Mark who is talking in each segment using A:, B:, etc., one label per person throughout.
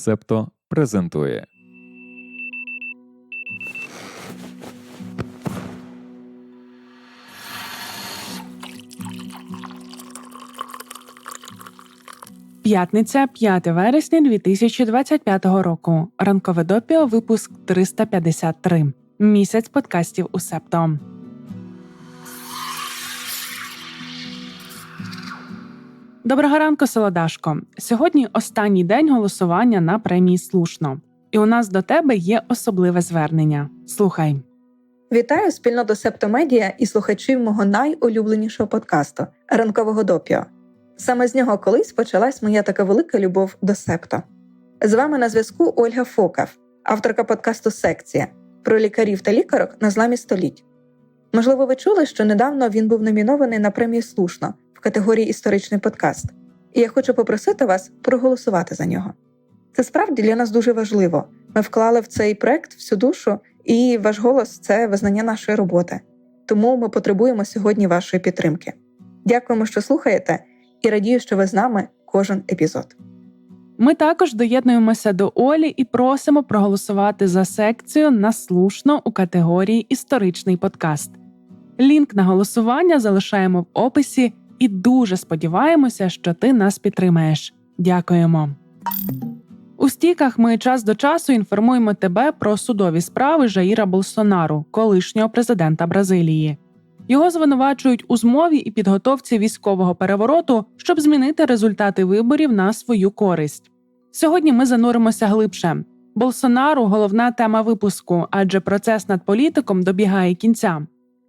A: Септо презентує.
B: П'ятниця, 5 вересня 2025 року. Ранкове допіо, випуск 353. Місяць подкастів у Септо. Доброго ранку, Солодашко. Сьогодні останній день голосування на премії слушно. І у нас до тебе є особливе звернення. Слухай.
C: Вітаю спільноту Септомедія і слухачів мого найулюбленішого подкасту ранкового допіо. Саме з нього колись почалась моя така велика любов до септо. З вами на зв'язку Ольга Фокав, авторка подкасту Секція про лікарів та лікарок на зламі століть. Можливо, ви чули, що недавно він був номінований на премію слушно категорії історичний подкаст, і я хочу попросити вас проголосувати за нього. Це справді для нас дуже важливо. Ми вклали в цей проект всю душу, і ваш голос це визнання нашої роботи. Тому ми потребуємо сьогодні вашої підтримки. Дякуємо, що слухаєте, і радію, що ви з нами кожен епізод.
B: Ми також доєднуємося до Олі і просимо проголосувати за секцію на слушно у категорії Історичний подкаст. Лінк на голосування залишаємо в описі і дуже сподіваємося, що ти нас підтримаєш. Дякуємо. У стіках ми час до часу інформуємо тебе про судові справи Жаїра Болсонару, колишнього президента Бразилії. Його звинувачують у змові і підготовці військового перевороту, щоб змінити результати виборів на свою користь. Сьогодні ми зануримося глибше. Болсонару головна тема випуску, адже процес над політиком добігає кінця.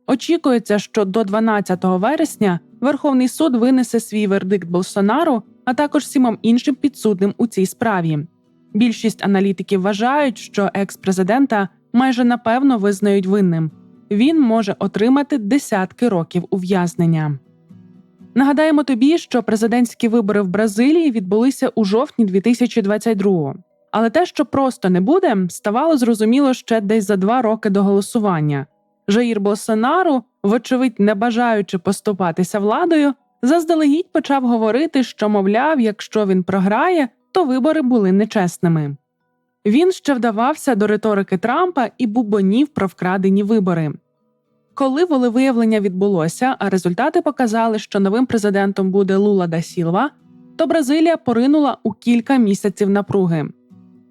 B: Очікується, що до 12 вересня Верховний суд винесе свій вердикт Болсонару, а також сімом іншим підсудним у цій справі. Більшість аналітиків вважають, що екс-президента майже напевно визнають винним. Він може отримати десятки років ув'язнення. Нагадаємо тобі, що президентські вибори в Бразилії відбулися у жовтні 2022-го. Але те, що просто не буде, ставало зрозуміло ще десь за два роки до голосування. Жаїр Болсонару, вочевидь, не бажаючи поступатися владою, заздалегідь почав говорити, що, мовляв, якщо він програє, то вибори були нечесними. Він ще вдавався до риторики Трампа і бубонів про вкрадені вибори. Коли волевиявлення відбулося, а результати показали, що новим президентом буде Лула да Сілва, то Бразилія поринула у кілька місяців напруги.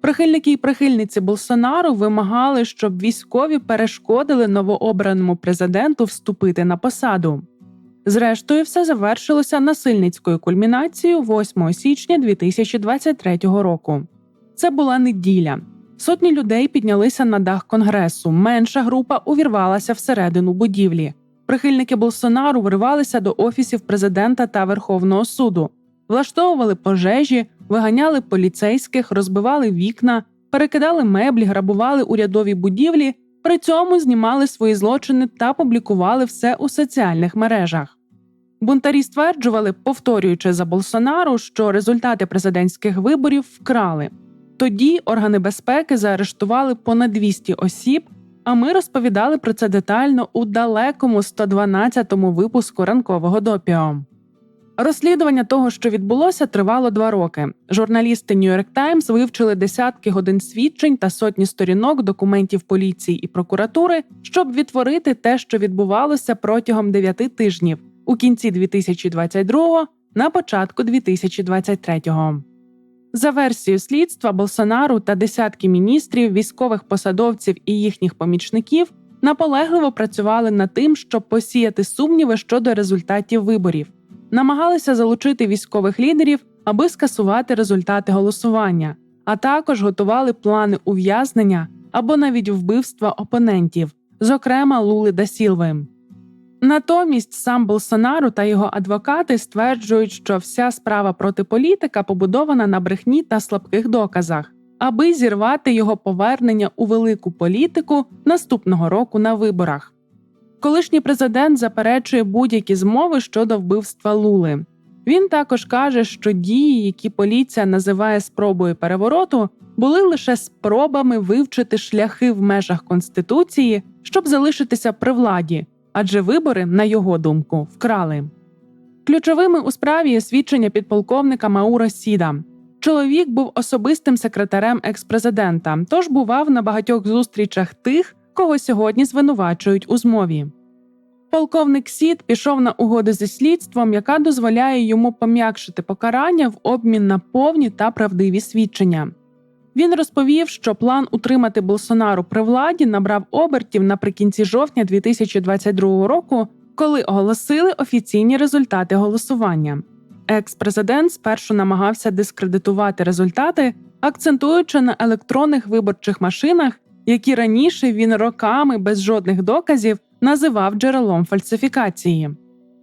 B: Прихильники і прихильниці Болсонару вимагали, щоб військові перешкодили новообраному президенту вступити на посаду. Зрештою, все завершилося насильницькою кульмінацією 8 січня 2023 року. Це була неділя. Сотні людей піднялися на дах конгресу. Менша група увірвалася всередину будівлі. Прихильники Болсонару вривалися до офісів президента та Верховного суду, влаштовували пожежі, виганяли поліцейських, розбивали вікна, перекидали меблі, грабували урядові будівлі. При цьому знімали свої злочини та публікували все у соціальних мережах. Бунтарі стверджували, повторюючи за Болсонару, що результати президентських виборів вкрали. Тоді органи безпеки заарештували понад 200 осіб. А ми розповідали про це детально у далекому 112-му випуску ранкового допіо. Розслідування того, що відбулося, тривало два роки. Журналісти York Times вивчили десятки годин свідчень та сотні сторінок документів поліції і прокуратури, щоб відтворити те, що відбувалося протягом дев'яти тижнів у кінці 2022-го, на початку 2023-го. За версією слідства, Болсонару та десятки міністрів, військових посадовців і їхніх помічників наполегливо працювали над тим, щоб посіяти сумніви щодо результатів виборів, намагалися залучити військових лідерів, аби скасувати результати голосування, а також готували плани ув'язнення або навіть вбивства опонентів, зокрема Лули да Сілви. Натомість сам Болсонару та його адвокати стверджують, що вся справа проти політика побудована на брехні та слабких доказах, аби зірвати його повернення у велику політику наступного року на виборах. Колишній президент заперечує будь-які змови щодо вбивства Лули. Він також каже, що дії, які поліція називає спробою перевороту, були лише спробами вивчити шляхи в межах конституції, щоб залишитися при владі адже вибори, на його думку, вкрали. Ключовими у справі є свідчення підполковника Маура Сіда. Чоловік був особистим секретарем експрезидента, тож бував на багатьох зустрічах тих, кого сьогодні звинувачують у змові. Полковник Сід пішов на угоди зі слідством, яка дозволяє йому пом'якшити покарання в обмін на повні та правдиві свідчення. Він розповів, що план утримати Болсонару при владі набрав обертів наприкінці жовтня 2022 року, коли оголосили офіційні результати голосування. Екс-президент спершу намагався дискредитувати результати, акцентуючи на електронних виборчих машинах, які раніше він роками без жодних доказів називав джерелом фальсифікації.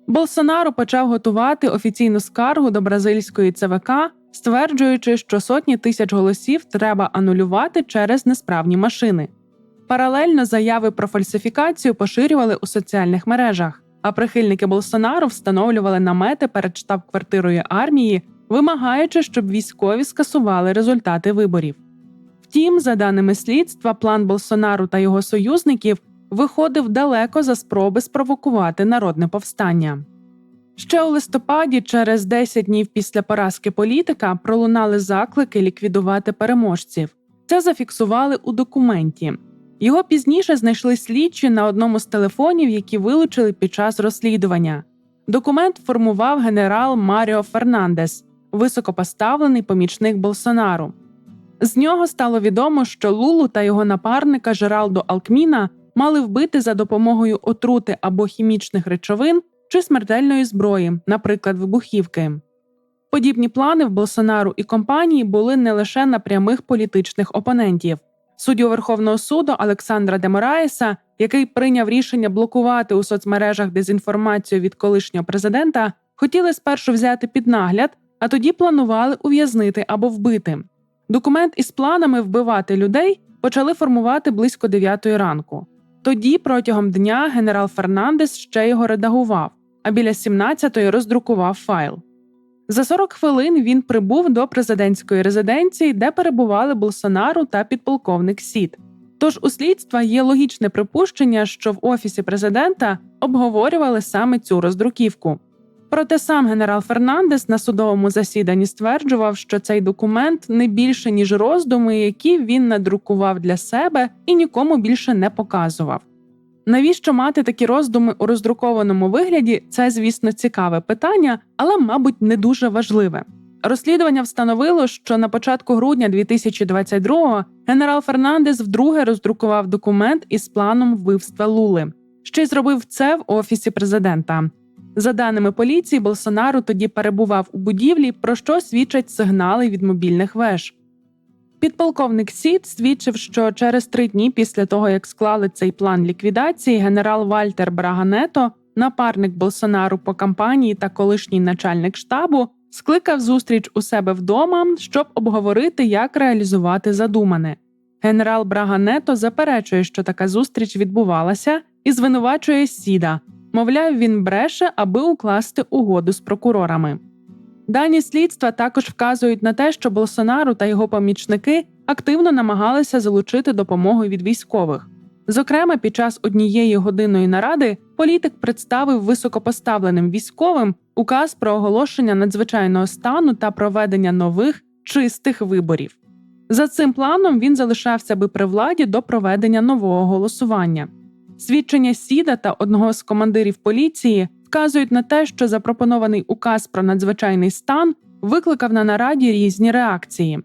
B: Болсонару почав готувати офіційну скаргу до бразильської ЦВК, стверджуючи, що сотні тисяч голосів треба анулювати через несправні машини. Паралельно заяви про фальсифікацію поширювали у соціальних мережах, а прихильники Болсонару встановлювали намети перед штаб-квартирою армії, вимагаючи, щоб військові скасували результати виборів. Втім, за даними слідства, план Болсонару та його союзників виходив далеко за спроби спровокувати народне повстання. Ще у листопаді, через 10 днів після поразки політика, пролунали заклики ліквідувати переможців. Це зафіксували у документі. Його пізніше знайшли слідчі на одному з телефонів, які вилучили під час розслідування. Документ формував генерал Маріо Фернандес, високопоставлений помічник Болсонару. З нього стало відомо, що Лулу та його напарника Жералдо Алкміна мали вбити за допомогою отрути або хімічних речовин чи смертельної зброї, наприклад, вибухівки. Подібні плани в Болсонару і компанії були не лише на прямих політичних опонентів. Суддю Верховного суду Олександра Демораєса, який прийняв рішення блокувати у соцмережах дезінформацію від колишнього президента, хотіли спершу взяти під нагляд, а тоді планували ув'язнити або вбити. Документ із планами вбивати людей почали формувати близько 9 ранку. Тоді, протягом дня, генерал Фернандес ще його редагував, а біля 17-ї роздрукував файл. За 40 хвилин він прибув до президентської резиденції, де перебували Болсонару та підполковник Сід. Тож у слідства є логічне припущення, що в офісі президента обговорювали саме цю роздруківку. Проте сам генерал Фернандес на судовому засіданні стверджував, що цей документ не більше ніж роздуми, які він надрукував для себе і нікому більше не показував. Навіщо мати такі роздуми у роздрукованому вигляді? Це, звісно, цікаве питання, але, мабуть, не дуже важливе. Розслідування встановило, що на початку грудня 2022-го генерал Фернандес вдруге роздрукував документ із планом вбивства Лули. Ще й зробив це в офісі президента. За даними поліції, Болсонару тоді перебував у будівлі, про що свідчать сигнали від мобільних веж. Підполковник Сід свідчив, що через три дні після того, як склали цей план ліквідації, генерал Вальтер Брагането, напарник Болсонару по кампанії та колишній начальник штабу, скликав зустріч у себе вдома, щоб обговорити, як реалізувати задумане. Генерал Брагането заперечує, що така зустріч відбувалася, і звинувачує Сіда. Мовляв, він бреше, аби укласти угоду з прокурорами. Дані слідства також вказують на те, що Болсонару та його помічники активно намагалися залучити допомогу від військових. Зокрема, під час однієї годинної наради політик представив високопоставленим військовим указ про оголошення надзвичайного стану та проведення нових чистих виборів. За цим планом він залишався би при владі до проведення нового голосування. Свідчення Сіда та одного з командирів поліції вказують на те, що запропонований указ про надзвичайний стан викликав на нараді різні реакції.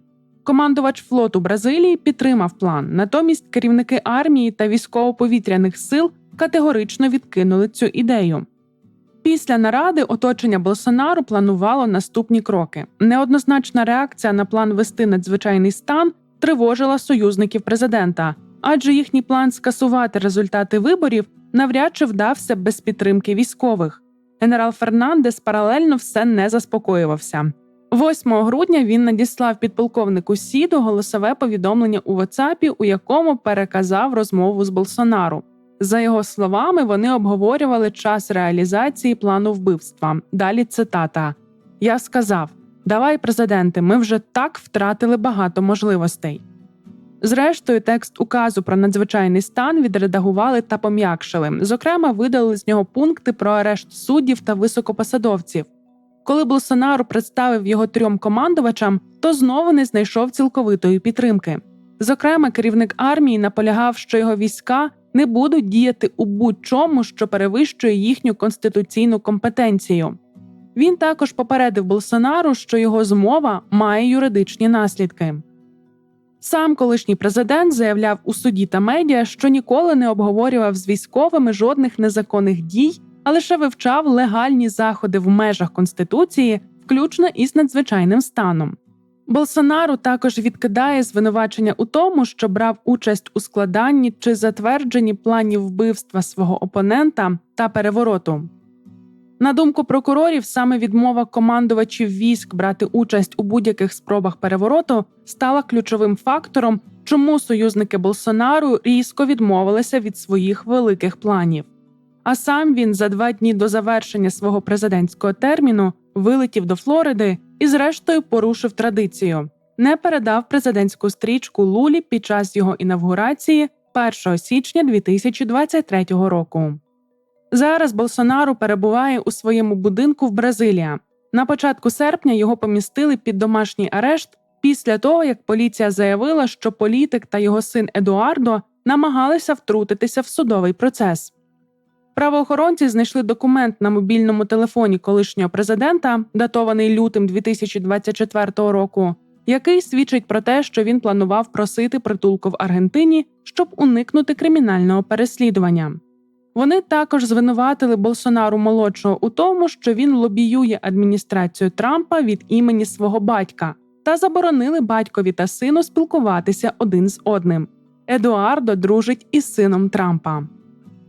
B: Командувач флоту Бразилії підтримав план, натомість керівники армії та військово-повітряних сил категорично відкинули цю ідею. Після наради оточення Болсонару планувало наступні кроки. Неоднозначна реакція на план вести надзвичайний стан тривожила союзників президента, адже їхній план скасувати результати виборів навряд чи вдався без підтримки військових. Генерал Фернандес паралельно все не заспокоювався. 8 грудня він надіслав підполковнику Сіду голосове повідомлення у WhatsApp, у якому переказав розмову з Болсонару. За його словами, вони обговорювали час реалізації плану вбивства. Далі цитата: Я сказав: Давай, президенте, ми вже так втратили багато можливостей. Зрештою, текст указу про надзвичайний стан відредагували та пом'якшили. Зокрема, видали з нього пункти про арешт суддів та високопосадовців. Коли Болсонару представив його трьом командувачам, то знову не знайшов цілковитої підтримки. Зокрема, керівник армії наполягав, що його війська не будуть діяти у будь-чому, що перевищує їхню конституційну компетенцію. Він також попередив Болсонару, що його змова має юридичні наслідки. Сам колишній президент заявляв у суді та медіа, що ніколи не обговорював з військовими жодних незаконних дій, а лише вивчав легальні заходи в межах конституції, включно із надзвичайним станом. Болсонару також відкидає звинувачення у тому, що брав участь у складанні чи затвердженні планів вбивства свого опонента та перевороту. На думку прокурорів, саме відмова командувачів військ брати участь у будь-яких спробах перевороту стала ключовим фактором, чому союзники Болсонару різко відмовилися від своїх великих планів. А сам він за два дні до завершення свого президентського терміну вилетів до Флориди і, зрештою, порушив традицію, не передав президентську стрічку Лулі під час його інавгурації 1 січня 2023 року. Зараз Болсонару перебуває у своєму будинку в Бразилія. На початку серпня його помістили під домашній арешт після того, як поліція заявила, що політик та його син Едуардо намагалися втрутитися в судовий процес. Правоохоронці знайшли документ на мобільному телефоні колишнього президента, датований лютим 2024 року, який свідчить про те, що він планував просити притулку в Аргентині, щоб уникнути кримінального переслідування. Вони також звинуватили Болсонару молодшого у тому, що він лобіює адміністрацію Трампа від імені свого батька, та заборонили батькові та сину спілкуватися один з одним. Едуардо дружить із сином Трампа.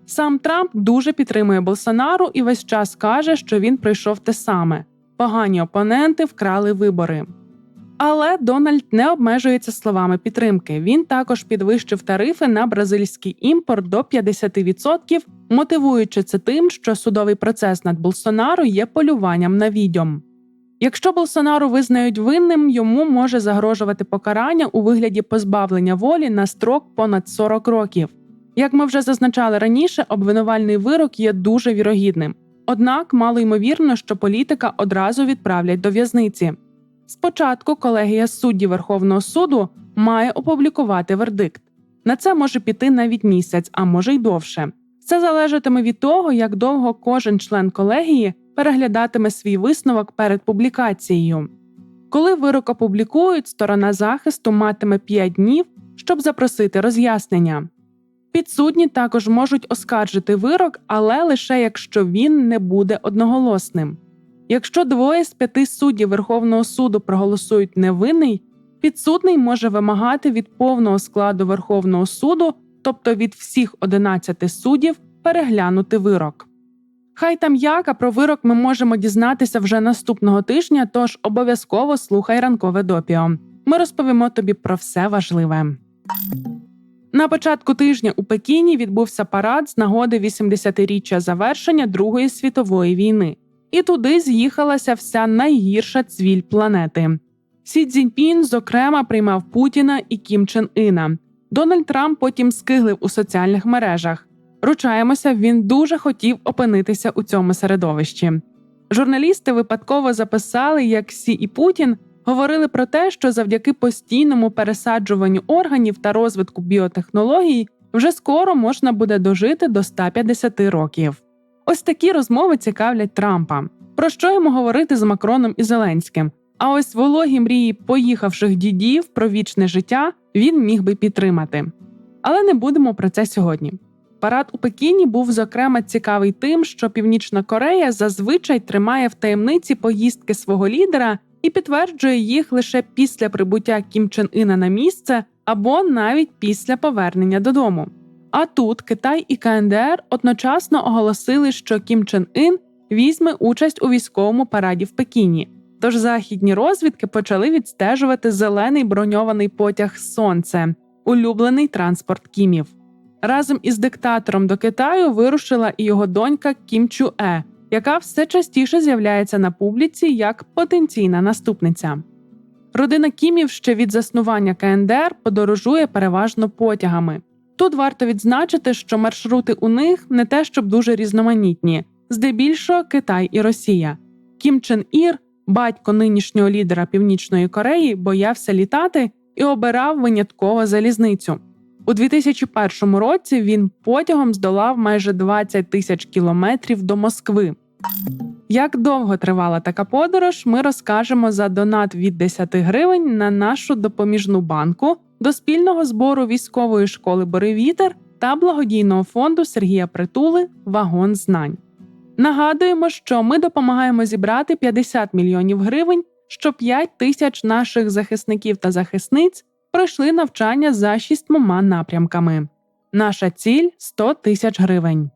B: Сам Трамп дуже підтримує Болсонару і весь час каже, що він пройшов те саме. Погані опоненти вкрали вибори. Але Дональд не обмежується словами підтримки. Він також підвищив тарифи на бразильський імпорт до 50%, мотивуючи це тим, що судовий процес над Болсонару є полюванням на відьом. Якщо Болсонару визнають винним, йому може загрожувати покарання у вигляді позбавлення волі на строк понад 40 років. Як ми вже зазначали раніше, обвинувальний вирок є дуже вірогідним. Однак мало ймовірно, що політика одразу відправлять до в'язниці. Спочатку колегія суддів Верховного суду має опублікувати вердикт. На це може піти навіть місяць, а може й довше. Це залежатиме від того, як довго кожен член колегії переглядатиме свій висновок перед публікацією. Коли вирок опублікують, сторона захисту матиме 5 днів, щоб запросити роз'яснення. Підсудні також можуть оскаржити вирок, але лише якщо він не буде одноголосним. Якщо двоє з п'яти суддів Верховного суду проголосують невинний, підсудний може вимагати від повного складу Верховного суду, тобто від всіх 11 суддів, переглянути вирок. Хай там як, а про вирок ми можемо дізнатися вже наступного тижня, тож обов'язково слухай ранкове допіо. Ми розповімо тобі про все важливе. На початку тижня у Пекіні відбувся парад з нагоди 80-річчя завершення Другої світової війни, і туди з'їхалася вся найгірша цвіль планети. Сі Цзіньпін, зокрема, приймав Путіна і Кім Чен Іна. Дональд Трамп потім скиглив у соціальних мережах. Ручаємося, він дуже хотів опинитися у цьому середовищі. Журналісти випадково записали, як Сі і Путін говорили про те, що завдяки постійному пересаджуванню органів та розвитку біотехнологій вже скоро можна буде дожити до 150 років. Ось такі розмови цікавлять Трампа. Про що йому говорити з Макроном і Зеленським? А ось вологі мрії поїхавших дідів про вічне життя він міг би підтримати. Але не будемо про це сьогодні. Парад у Пекіні був зокрема цікавий тим, що Північна Корея зазвичай тримає в таємниці поїздки свого лідера і підтверджує їх лише після прибуття Кім Чен Іна на місце або навіть після повернення додому. А тут Китай і КНДР одночасно оголосили, що Кім Чен Ін візьме участь у військовому параді в Пекіні. Тож західні розвідки почали відстежувати зелений броньований потяг Сонце, улюблений транспорт Кімів. Разом із диктатором до Китаю вирушила і його донька Кім Чу Е, яка все частіше з'являється на публіці як потенційна наступниця. Родина Кімів ще від заснування КНДР подорожує переважно потягами. Тут варто відзначити, що маршрути у них не те, щоб дуже різноманітні, здебільшого Китай і Росія. Кім Чен Ір, батько нинішнього лідера Північної Кореї, боявся літати і обирав винятково залізницю. У 2001 році він потягом здолав майже 20 тисяч кілометрів до Москви. Як довго тривала така подорож, ми розкажемо за донат від 10 гривень на нашу допоміжну банку до спільного збору військової школи Боревітер та благодійного фонду Сергія Притули Вагон знань. Нагадуємо, що ми допомагаємо зібрати 50 мільйонів гривень, що 5 тисяч наших захисників та захисниць пройшли навчання за шістьмома напрямками. Наша ціль 100 тисяч гривень.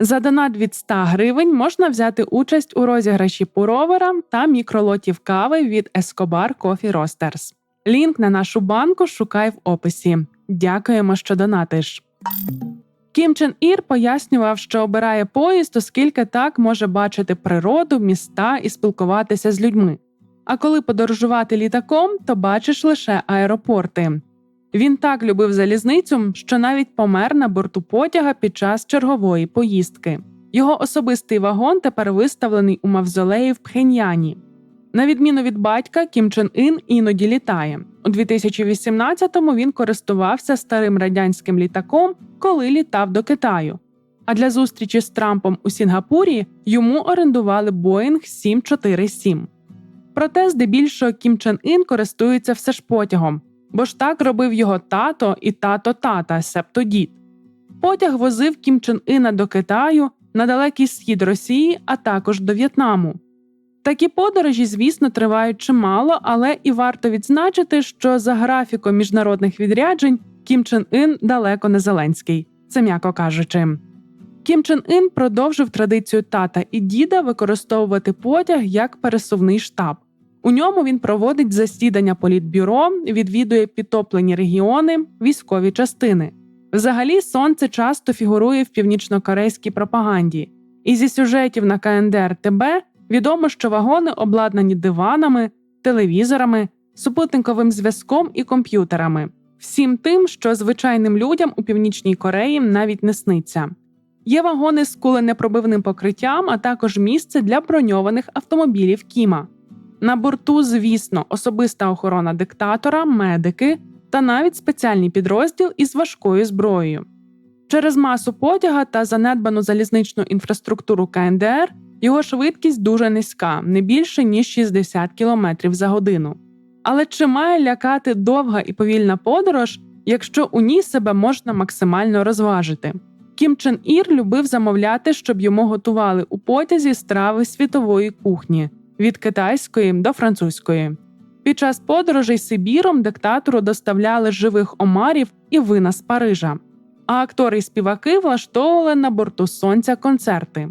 B: За донат від 100 гривень можна взяти участь у розіграші пуровера та мікролотів кави від Escobar Coffee Roasters. Лінк на нашу банку шукай в описі. Дякуємо, що донатиш. Кім Чен Ір пояснював, що обирає поїзд, оскільки так може бачити природу, міста і спілкуватися з людьми. А коли подорожувати літаком, то бачиш лише аеропорти. Він так любив залізницю, що навіть помер на борту потяга під час чергової поїздки. Його особистий вагон тепер виставлений у мавзолеї в Пхеньяні. На відміну від батька, Кім Чен Ін іноді літає. У 2018-му він користувався старим радянським літаком, коли літав до Китаю. А для зустрічі з Трампом у Сінгапурі йому орендували Боїнг 747. Проте, здебільшого, Кім Чен Ін користується все ж потягом, бо ж так робив його тато і тато тата, себто дід. Потяг возив Кім Чен Іна до Китаю, на далекий схід Росії, а також до В'єтнаму. Такі подорожі, звісно, тривають чимало, але і варто відзначити, що за графіком міжнародних відряджень Кім Чен Ін далеко не Зеленський, це м'яко кажучи. Кім Чен Ін продовжив традицію тата і діда використовувати потяг як пересувний штаб. У ньому він проводить засідання політбюро, відвідує підтоплені регіони, військові частини. Взагалі, сонце часто фігурує в північнокорейській пропаганді, і зі сюжетів на КНДР ТБ відомо, що вагони обладнані диванами, телевізорами, супутниковим зв'язком і комп'ютерами, всім тим, що звичайним людям у північній Кореї навіть не сниться. Є вагони з куленепробивним покриттям, а також місце для броньованих автомобілів Кіма. На борту, звісно, особиста охорона диктатора, медики та навіть спеціальний підрозділ із важкою зброєю. Через масу потяга та занедбану залізничну інфраструктуру КНДР його швидкість дуже низька, не більше ніж 60 км за годину. Але чи має лякати довга і повільна подорож, якщо у ній себе можна максимально розважити? Кім Чен Ір любив замовляти, щоб йому готували у потязі страви світової кухні від китайської до французької. Під час подорожей Сибіром диктатору доставляли живих омарів і вина з Парижа, а актори і співаки влаштовували на борту сонця концерти.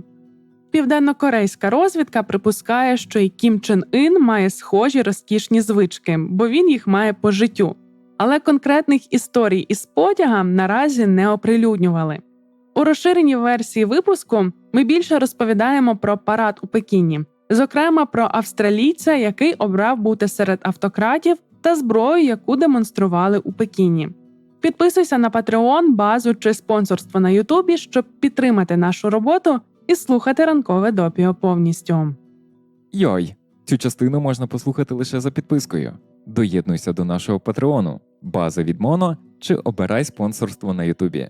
B: Південнокорейська розвідка припускає, що і Кім Чен Ін має схожі розкішні звички, бо він їх має по життю. Але конкретних історій із потягом наразі не оприлюднювали. У розширеній версії випуску ми більше розповідаємо про парад у Пекіні, зокрема про австралійця, який обрав бути серед автократів та зброю, яку демонстрували у Пекіні. Підписуйся на Patreon, базу чи спонсорство на Ютубі, щоб підтримати нашу роботу і слухати ранкове допіо повністю.
A: Йой, цю частину можна послухати лише за підпискою. Доєднуйся до нашого патреону, база від Моно чи обирай спонсорство на Ютубі.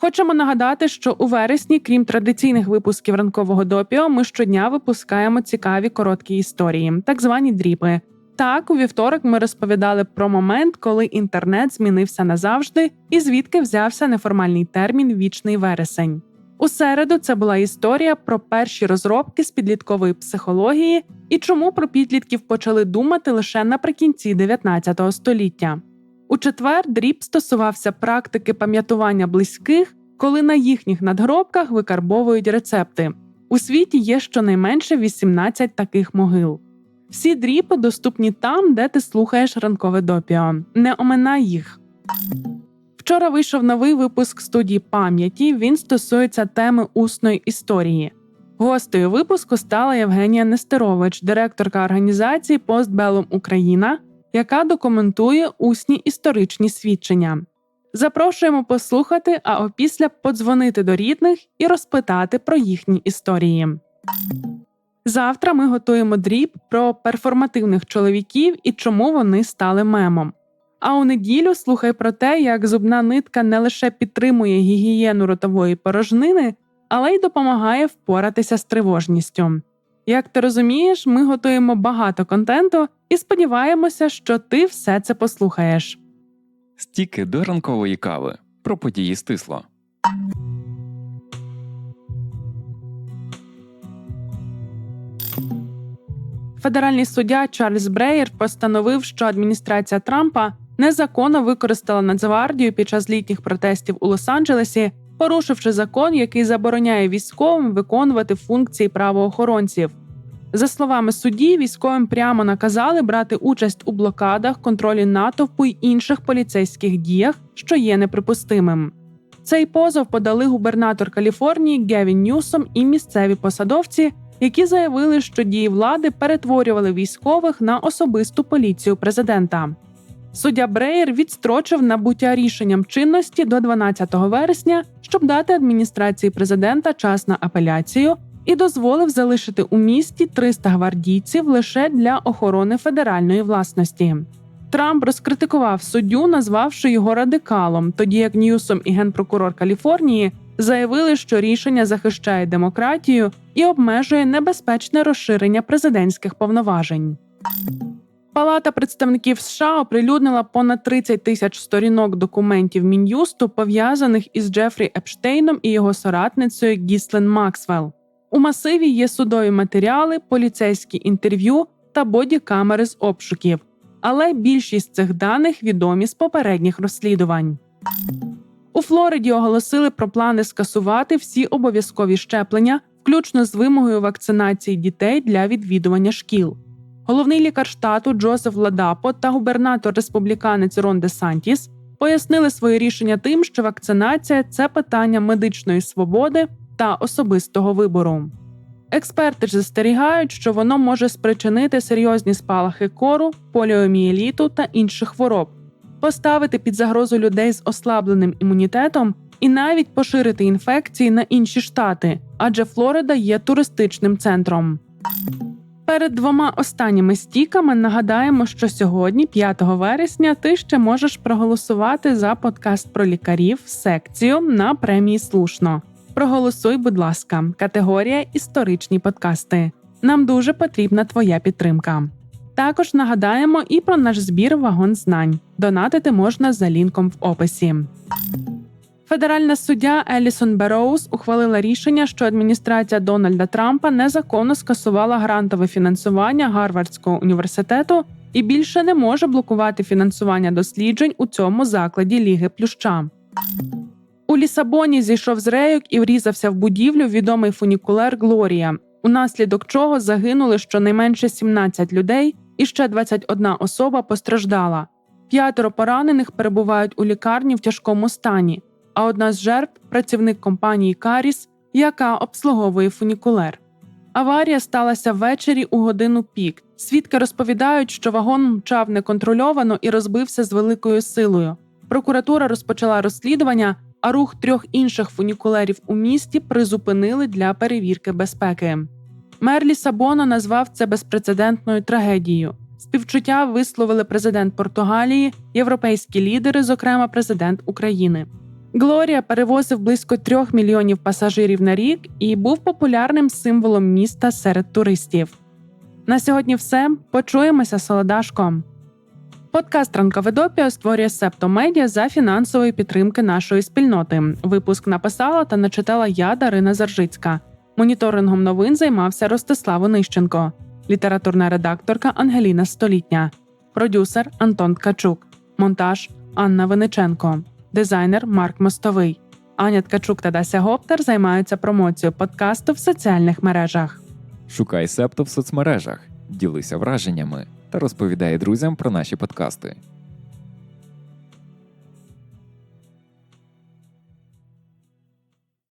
B: Хочемо нагадати, що у вересні, крім традиційних випусків ранкового допіо, ми щодня випускаємо цікаві короткі історії, так звані дріпи. Так, у вівторок ми розповідали про момент, коли інтернет змінився назавжди, і звідки взявся неформальний термін вічний вересень. У середу це була історія про перші розробки з підліткової психології і чому про підлітків почали думати лише наприкінці 19 століття. У четвер дріб стосувався практики пам'ятування близьких, коли на їхніх надгробках викарбовують рецепти. У світі є щонайменше 18 таких могил. Всі дріпи доступні там, де ти слухаєш ранкове допіо. Не оминай їх. Вчора вийшов новий випуск студії пам'яті. Він стосується теми усної історії. Гостею випуску стала Євгенія Нестерович, директорка організації Постбелум Україна, яка документує усні історичні свідчення. Запрошуємо послухати, а опісля подзвонити до рідних і розпитати про їхні історії. Завтра ми готуємо дріб про перформативних чоловіків і чому вони стали мемом. А у неділю слухай про те, як зубна нитка не лише підтримує гігієну ротової порожнини, але й допомагає впоратися з тривожністю. Як ти розумієш, ми готуємо багато контенту і сподіваємося, що ти все це послухаєш.
A: Стіки до ранкової кави про події стисло.
B: Федеральний суддя Чарльз Бреєр постановив, що адміністрація Трампа незаконно використала Нацгвардію під час літніх протестів у Лос-Анджелесі, порушивши закон, який забороняє військовим виконувати функції правоохоронців. За словами судді, військовим прямо наказали брати участь у блокадах, контролі натовпу й інших поліцейських діях, що є неприпустимим. Цей позов подали губернатор Каліфорнії Гевін Ньюсом і місцеві посадовці, які заявили, що дії влади перетворювали військових на особисту поліцію президента. Суддя Бреєр відстрочив набуття рішенням чинності до 12 вересня, щоб дати адміністрації президента час на апеляцію, і дозволив залишити у місті 300 гвардійців лише для охорони федеральної власності. Трамп розкритикував суддю, назвавши його радикалом, тоді як Ньюсом і генпрокурор Каліфорнії заявили, що рішення захищає демократію і обмежує небезпечне розширення президентських повноважень. Палата представників США оприлюднила понад 30 тисяч сторінок документів мін'юсту, пов'язаних із Джефрі Епштейном і його соратницею Гіслен Максвелл. У масиві є судові матеріали, поліцейські інтерв'ю та бодікамери з обшуків. Але більшість цих даних відомі з попередніх розслідувань. У Флориді оголосили про плани скасувати всі обов'язкові щеплення, включно з вимогою вакцинації дітей для відвідування шкіл. Головний лікар штату Джозеф Ладапо та губернатор республіканець Рон Де Сантіс пояснили своє рішення тим, що вакцинація це питання медичної свободи та особистого вибору. Експерти ж застерігають, що воно може спричинити серйозні спалахи кору, поліомієліту та інших хвороб, поставити під загрозу людей з ослабленим імунітетом і навіть поширити інфекції на інші штати, адже Флорида є туристичним центром. Перед двома останніми стіками нагадаємо, що сьогодні, 5 вересня, ти ще можеш проголосувати за подкаст про лікарів секцію на премії Слушно. Проголосуй, будь ласка, категорія історичні подкасти. Нам дуже потрібна твоя підтримка. Також нагадаємо і про наш збір вагон знань. Донатити можна за лінком в описі. Федеральна суддя Елісон Бероуз ухвалила рішення, що адміністрація Дональда Трампа незаконно скасувала грантове фінансування Гарвардського університету і більше не може блокувати фінансування досліджень у цьому закладі Ліги Плюща. У Лісабоні зійшов з рейок і врізався в будівлю відомий фунікулер Глорія, унаслідок чого загинули щонайменше 17 людей, і ще 21 особа постраждала. П'ятеро поранених перебувають у лікарні в тяжкому стані. А одна з жертв працівник компанії Каріс, яка обслуговує фунікулер. Аварія сталася ввечері у годину пік. Свідки розповідають, що вагон мчав неконтрольовано і розбився з великою силою. Прокуратура розпочала розслідування, а рух трьох інших фунікулерів у місті призупинили для перевірки безпеки. Мер Лісабона назвав це безпрецедентною трагедією. Співчуття висловили президент Португалії, європейські лідери, зокрема президент України. Глорія перевозив близько трьох мільйонів пасажирів на рік і був популярним символом міста серед туристів. На сьогодні все. Почуємося солодашком. Подкаст Ранкове допіо створює Септо Медіа за фінансової підтримки нашої спільноти. Випуск написала та начитала я Дарина Заржицька. Моніторингом новин займався Ростислав Онищенко, літературна редакторка Ангеліна Столітня, продюсер Антон Ткачук, монтаж Анна Виниченко, дизайнер Марк Мостовий. Аня Ткачук та Дася Гоптер займаються промоцією подкасту в соціальних мережах.
A: Шукай септо в соцмережах, ділися враженнями та розповідай друзям про наші подкасти.